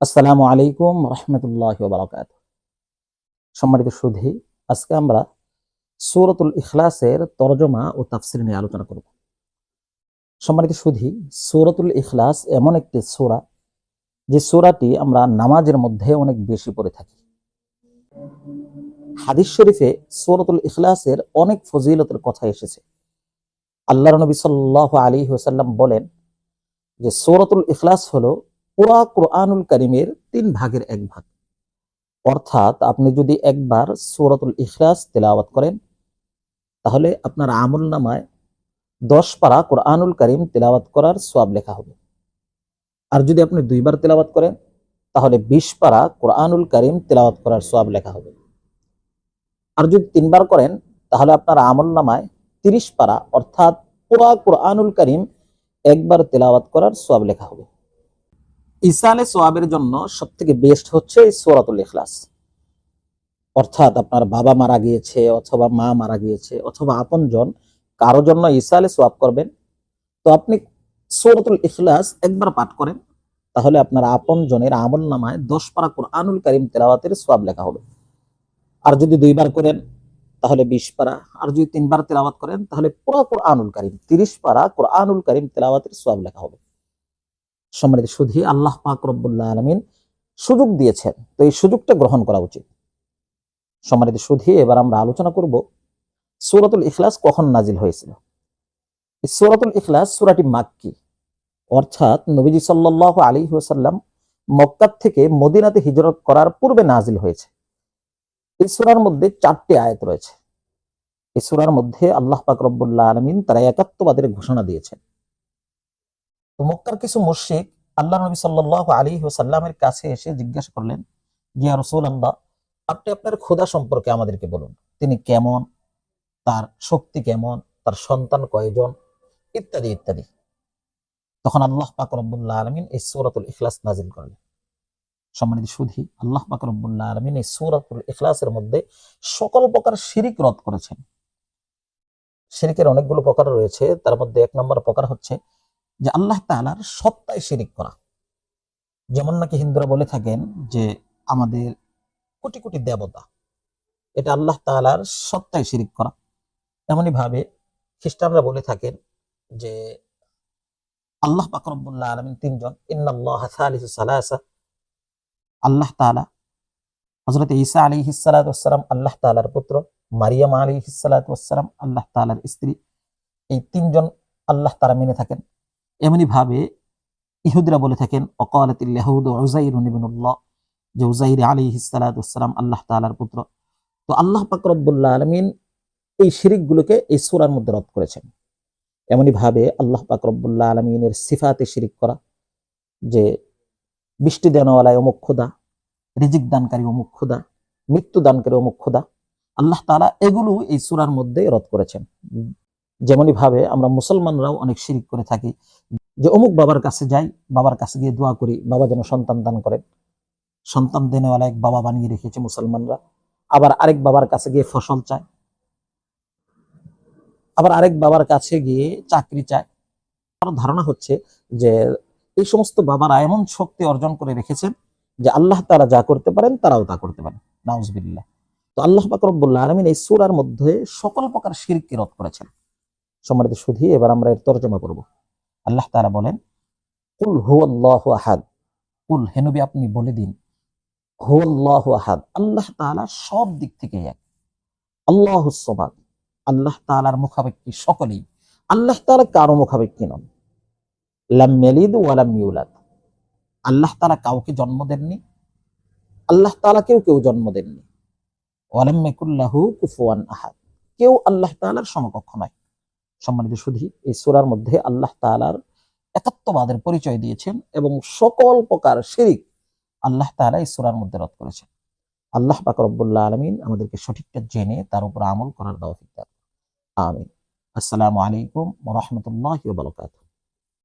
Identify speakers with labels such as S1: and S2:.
S1: আসসালামু আলাইকুম রহমতুল্লাহ বারাকাত সম্মানিত সুধী, আজকে আমরা সূরাতুল ইখলাসের তরজমা ও তাফসির নিয়ে আলোচনা করব। সম্মানিত সুধী, সূরাতুল ইখলাস এমন একটি সূরা, যে সূরাটি আমরা নামাজের মধ্যে অনেক বেশি পড়ে থাকি। হাদিস শরীফে সূরাতুল ইখলাসের অনেক ফজিলতের কথা এসেছে। আল্লাহ নবী সাল্লাল্লাহু আলাইহি ওয়াসাল্লাম বলেন যে সূরাতুল ইখলাস হলো পুরা কোরআনুল করিমের তিন ভাগের এক ভাগ। অর্থাৎ আপনি যদি একবার সূরাতুল ইখলাস তেলাওয়াত করেন, তাহলে আপনার আমল নামায় দশ পারা কোরআনুল করিম তেলাওয়াত করার সোয়াব লেখা হবে। আর যদি আপনি দুইবার তেলাওয়াত করেন, তাহলে বিশ পারা কোরআনুল করিম তেলাওয়াত করার সোয়াব লেখা হবে। আর যদি তিনবার করেন, তাহলে আপনার আমল নামায় তিরিশ পারা, অর্থাৎ পুরা কোরআনুল করিম একবার তেলাওয়াত করার সোয়াব লেখা হবে। ইসালে সোয়াবের জন্য সব থেকে বেস্ট হচ্ছে এই সোরাতুল ইখলাস। অর্থাৎ আপনার বাবা মারা গিয়েছে, অথবা মা মারা গিয়েছে, অথবা আপনজন, কারও জন্য ইসালে সোয়াব করবেন। তো আপনি সোরাতুল ইখলাস একবার পাঠ করেন, তাহলে আপনার আপন জনের আমল নামায় দশ পারা কোরআনুল করিম তেলাওয়াতের সোয়াব লেখা হবে। আর যদি দুইবার করেন, তাহলে বিশ পারা। আর যদি তিনবার তেলাওয়াত করেন, তাহলে পুরো কোরআনুল করিম, তিরিশ পারা কোরআনুল করিম তেলাওয়াতের সোয়াব লেখা হবে। সম্মানিত সুধী, আল্লাহ পাক রব্বুল্লাহ আলমিন সুযোগ দিয়েছেন। তো এই সুযোগটা গ্রহণ করা উচিত। সম্মানিত সুধী, এবার আমরা আলোচনা করব সূরাতুল ইখলাস কখন নাজিল হয়েছিল। সূরাতুল ইখলাস, সূরাটি মাক্কি। অর্থাৎ নবীজি সাল্লাল্লাহু আলাইহি ওয়াসাল্লাম মক্কা থেকে মদিনাতে হিজরত করার পূর্বে নাজিল হয়েছে। এই মধ্যে চারটি আয়াত রয়েছে। এই মধ্যে আল্লাহ পাক রব্বুল্লাহ আলমিন তারা একাত্মবাদের ঘোষণা দিয়েছেন। তো মক্কার কিছু মুশরিক আল্লাহ নবী সাল্লাল্লাহু আলাইহি ওয়াসাল্লামের কাছে এসে জিজ্ঞাসা করলেন যে রাসূলুল্লাহ, আপনি আপনার খোদা সম্পর্কে আমাদেরকে বলুন। তিনি কেমন? তার শক্তি কেমন? তার সন্তান কয়জন? ইত্যাদি ইত্যাদি। তখন আল্লাহ পাক রব্বুল্লাহ আলামিন এই সূরাতুল ইখলাস নাজিল করলেন। সম্মানিত সুধী, আল্লাহ পাক রব্বুল্লাহ আলামিন এই সৌরাতুল ইখলাসের মধ্যে সকল প্রকার শিরিক রদ করেছেন। শিরিকের অনেকগুলো প্রকার রয়েছে, তার মধ্যে এক নম্বর প্রকার হচ্ছে যে আল্লাহ তালার সত্তায় শিরিক করা। যেমন নাকি হিন্দুরা বলে থাকেন যে আমাদের কোটি কোটি দেবতা, এটা আল্লাহ তালার সত্তায় শিরিক করা। এমনই ভাবে খ্রিস্টানরা বলে থাকেন যে আল্লাহ পাকরবুল্লাহ আলমিন তিনজন আল্লাহ তালা হজরত ঈসা আলী হিসালাতাম আল্লাহ তালার পুত্র মারিয়াম আলী হিসালাতাম আল্লাহ তালার স্ত্রী। এই তিনজন আল্লাহ তারা মেনে থাকেন। এমনি ভাবে ইহুদিরা বলে থাকেন উজাইরুল্লাহ যে উজাইর আলী হিসালাতাম আল্লাহ তালার পুত্র। তো আল্লাহ পাকরবুল্লাহ আলমিন এই শিরিকগুলোকে এই সুরার মধ্যে রদ করেছেন। এমনি ভাবে আল্লাহ পাকরবুল্লাহ আলমিনের সিফাতে শিরিক করা, যে বৃষ্টি দেনওয়ালায় অমুক খুদা রিজিক দানকারী অমুক খুদা মৃত্যু দানকারী অমুক খুদা আল্লাহ তালা এগুলো এই সুরার মধ্যে রদ করেছেন। যেমনই ভাবে, আমরা মুসলমানরাও অনেক শিরিক করে থাকি। যে অমুক বাবার কাছে যাই, বাবার কাছে গিয়ে দোয়া করি, বাবা যেন সন্তান দান করেন। সন্তান দেনেওয়ালা এক বাবা বানিয়ে রেখেছে মুসলমানরা। আবার আরেক বাবার কাছে গিয়ে ফসল চায়। আবার আরেক বাবার কাছে গিয়ে চাকরি চায়। আমার ধারণা হচ্ছে যে, এই সমস্ত বাবারা এমন শক্তি অর্জন করে রেখেছেন যে আল্লাহ তারা যা করতে পারেন, তারাও তা করতে পারেন। নাউজবিল্লাহ। তো আল্লাহ পাকরবুল্লাহ আলমিন এই সুরার মধ্যে সকল প্রকার শিরকে রদ করেছেন। সম্মানিত সুধী, এবার আমরা এর তর্জমা করব। আল্লাহ তারা বলেন, কুল হুয়াল্লাহ আহাদ। কুল হেনবি আপনি বলে দিন, হুয়াল্লাহ আহাদ। আল্লাহ তাআলা সব দিক থেকে এক। আল্লাহ সবাদ আল্লাহ তাআলার মুখাপেক্ষী সকলেই। আল্লাহ তাআলা কারও মুখাপেক্ষী নন। লাম ইয়ালিদ ওয়া লাম ইউলাদ। আল্লাহ তাআলা কাউকে জন্ম দেননি। আল্লাহ তাআলাকেও কেউ কেউ জন্ম দেননি। ওয়ালাম ইয়াকুল্লাহু কুফুয়ান আহাদ। কেউ আল্লাহ তাআলার সমকক্ষ নয়। সম্মানিত সুধী, এই সুরার মধ্যে আল্লাহ তালার একাত্মবাদের পরিচয় দিয়েছেন এবং সকল প্রকার শিরিক আল্লাহ তালা এই সুরার মধ্যে রদ করেছেন। আল্লাহ বাকরবুল্লা আলমিন আমাদেরকে সঠিকটা জেনে তার উপর আমল করার দাওয়া আমিন। আসসালামু আলাইকুম রহমতুল্লাহ বারাকাতুহু।